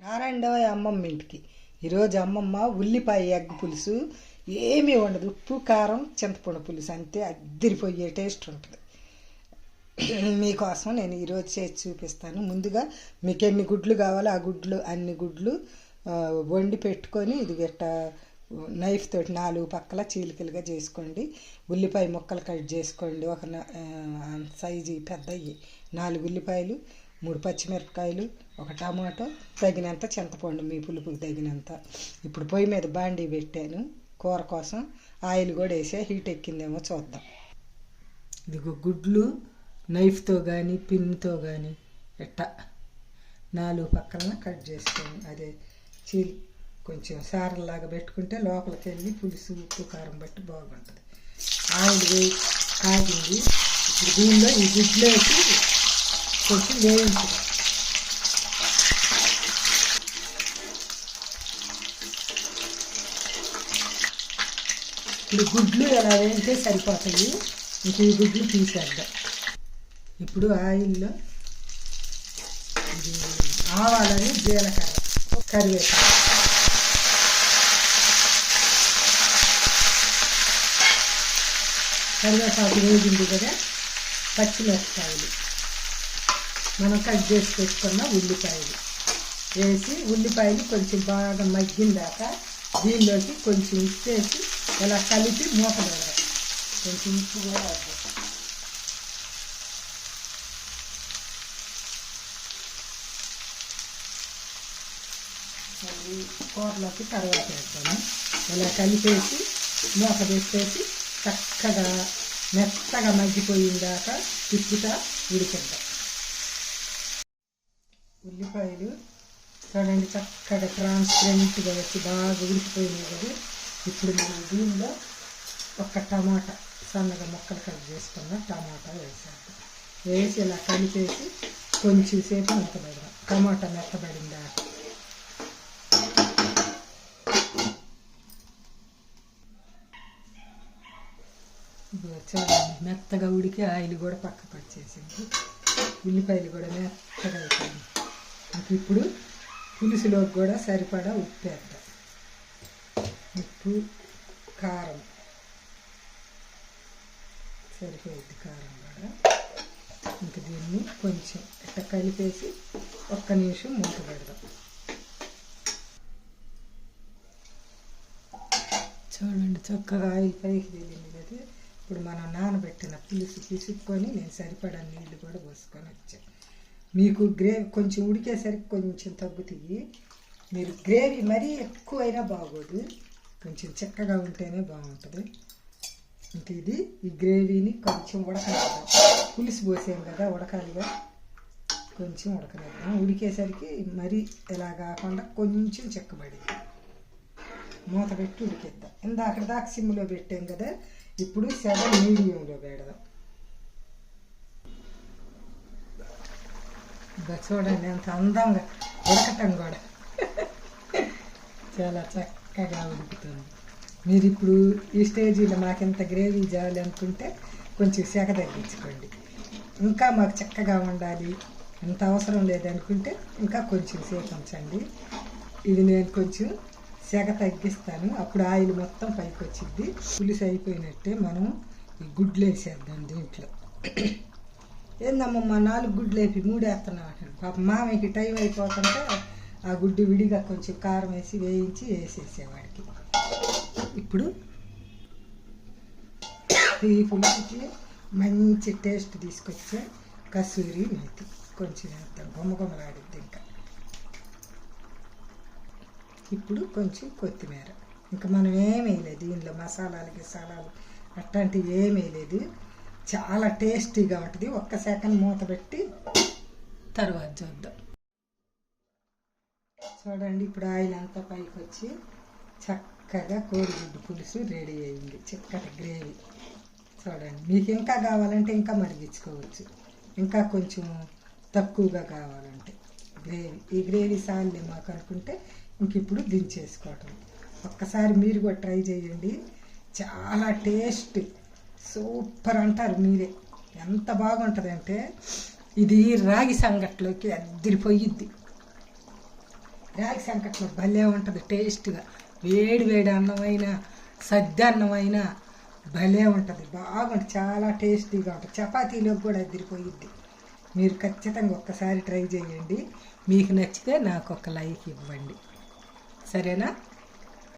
రారండో అమ్మమ్మ ఇంటికి. ఈరోజు అమ్మమ్మ ఉల్లిపాయ ఎగ్ పులుసు ఏమీ ఉండదు. ఉప్పు కారం చింతపండు పులుసు అంతే. అద్దరిపోయే టేస్ట్ ఉంటుంది. మీకోసం నేను ఈరోజు చేసి చూపిస్తాను. ముందుగా మీకు ఎన్ని గుడ్లు కావాలో ఆ గుడ్లు అన్ని గుడ్లు వండి పెట్టుకొని ఇది గట్ట నైఫ్ తోటి నాలుగు పక్కల చీలికలుగా చేసుకోండి. ఉల్లిపాయ ముక్కలు కట్ చేసుకోండి. ఒక సైజు పెద్దవి నాలుగు ఉల్లిపాయలు మూడు పచ్చిమిరపకాయలు ఒక టమాటో తగినంత చింతపండు మీ పులుపుకి తగినంత. ఇప్పుడు పొయ్యి మీద బాండీ పెట్టాను. కూర కోసం ఆయిల్ కూడా వేసా హీట్ ఎక్కిందేమో చూద్దాం. ఇదిగో గుడ్లు నైఫ్తో కానీ పిన్తో కానీ ఎట్ట. నాలుగు పక్కన కట్ చేసుకొని అదే చీల్ కొంచెం సారలాగా పెట్టుకుంటే లోపలికి వెళ్ళి పులుసు ఉప్పు కారం బట్టి బాగుంటుంది. ఆయిల్ వేయి కాగింది. ఇప్పుడు దీనిలో ఈ గుడ్లు వేసి Aqui dentro. ఇప్పుడు గుడ్లు ఎలా వేస్తే సరిపోతాయి ఇంక ఈ గుడ్లు తీసేద్దాం. ఇప్పుడు ఆయిల్లో ఇది ఆవాలని జీలకర్ర కరివేపాకు. కరివేపాకు వేగింది కదా పచ్చిమిరపకాయలు. మనం కట్ చేసి పెట్టుకున్న ఉల్లిపాయలు. వేసి ఉల్లిపాయలు కొంచెం బాగా మగ్గిందాక దీనిలోకి కొంచెం ఉప్పు వేసి ఇలా కలిపి మూత పెడదాం. కొంచెం ఉప్పు కూడా వద్దాం. మళ్ళీ కూరలోకి తర్వాత వేస్తాను ఇలా కలిపేసి మూత పెట్టేసి చక్కగా మెత్తగా మగ్గిపోయిన దాకా తిప్పుతా ఉడికిద్దాం. ఉల్లిపాయలు చూడండి చక్కగా ట్రాన్స్పరెంట్గా వచ్చి బాగా ఉడికిపోయినాయి కదా. ఇప్పుడు మనం దీనిలో ఒక టమాటా సన్నగా ముక్కలు కట్ చేసుకున్న టమాటా వేసాము వేసి ఇలా కలిపేసి కొంచెం సేపు మెత్తబడదాం. టమాటా మెత్తబడిందా? చాలా చూడండి మెత్తగా ఉడికి ఆయిల్ కూడా పక్కకు వచ్చేసింది. ఉల్లిపాయలు కూడా మెత్తగా అయిపోయింది నాకు ఇప్పుడు పులుసులోకి కూడా సరిపడా ఉప్పు వేద్దాం. ఉప్పు కారం. సరిపోయింది కారం కూడా. ఇంక దీన్ని కొంచెం ఇట్ట కలిపేసి ఒక్క నిమిషం మూత పెడదాం. చూడండి చక్కగా ఆయిల్ పైకి తేలింది కదా. ఇప్పుడు మనం నానబెట్టిన పులుసు పిసుక్కొని నేను సరిపడా నీళ్ళు కూడా పోసుకొని వచ్చాను. మీకు గ్రేవీ కొంచెం ఉడికేసరికి కొంచెం తగ్గుతాయి. మీరు గ్రేవీ మరీ ఎక్కువైనా బాగోదు. కొంచెం చిక్కగా ఉంటేనే బాగుంటుంది. అంటే ఇది ఈ గ్రేవీని కొంచెం ఉడకనిద్దాం పులుసు పోసాం కదా ఉడకాలిగా. కొంచెం ఉడకనిద్దాం ఉడికేసరికి మరీ ఇలా కాకుండా కొంచెం చిక్కబడింది మూత పెట్టి ఉడికిద్దాం. ఇందాక దాకా సిమ్లో పెట్టాం కదా. ఇప్పుడు సెవెన్ మీడియంలో పెడదాం. ఇంకా చూడండి ఎంత అందంగా ఉడకటం కూడా. చాలా చక్కగా ఉడుకుతుంది. మీరు ఇప్పుడు ఈ స్టేజీలో మాకు ఇంత గ్రేవీ చేయాలి అనుకుంటే కొంచెం శాఖ తగ్గించుకోండి. ఇంకా మాకు చక్కగా ఉండాలి. అంత అవసరం లేదనుకుంటే ఇంకా కొంచెం సేపు ఉంచండి. ఇది నేను కొంచెం సెగ తగ్గిస్తాను. అప్పుడు ఆయిల్ మొత్తం పైకి వచ్చింది పులుసు అయిపోయినట్టే మనం ఈ గుడ్లు వేసేద్దాం దీంట్లో. ఏందమ్మమ్మ నాలుగు గుడ్లు వేపి మూడేస్తున్నాం అంటాను పాప మామయ్యకి టైం అయిపోతుంటే ఆ గుడ్డు విడిగా కొంచెం కారం వేసి వేయించి వేసేసేవాడికి. ఇప్పుడు ఈ పులుసుకి మంచి టేస్ట్ తీసుకొచ్చే కసూరి మేతి. కొంచెం ఎంత గుమ్మగుమ్మలాడిద్ది ఇంకా. ఇప్పుడు కొంచెం కొత్తిమీర. ఇంకా మనం ఏమీ వేయలేదు. దీనిలో మసాలాలు గిసాలాలు అట్లాంటివి ఏమీ వేయలేదు. చాలా టేస్టీగా ఉంటుంది. ఒక్క సెకండ్ మూత పెట్టి తర్వాత చూద్దాం. చూడండి ఇప్పుడు ఆయిల్ అంతా పైకి వచ్చి చక్కగా కోడిగుడ్డు పులుసు రెడీ అయింది. చిక్కటి గ్రేవీ. చూడండి మీకు ఇంకా కావాలంటే ఇంకా మరిగించుకోవచ్చు. ఇంకా కొంచెం తక్కువగా కావాలంటే గ్రేవీ. ఈ గ్రేవీ సార్లే మాకు అనుకుంటే ఇంక ఇప్పుడు దించేసుకోవటం. ఒక్కసారి మీరు కూడా ట్రై చేయండి. చాలా టేస్ట్ సూపర్ అంటారు మీరే. ఎంత బాగుంటుందంటే ఇది రాగి సంగట్లోకి అద్దరిపోయిద్ది. రాగి సంకట్లో భలే ఉంటుంది టేస్ట్గా. వేడి వేడి అన్నమైన సద్ది అన్నమైన భలే ఉంటుంది బాగుంటుంది చాలా టేస్టీగా ఉంటుంది చపాతీలోకి కూడా అద్దరిపోయిద్ది. మీరు ఖచ్చితంగా ఒక్కసారి ట్రై చేయండి. మీకు నచ్చితే నాకు ఒక లైక్ ఇవ్వండి. సరేనా?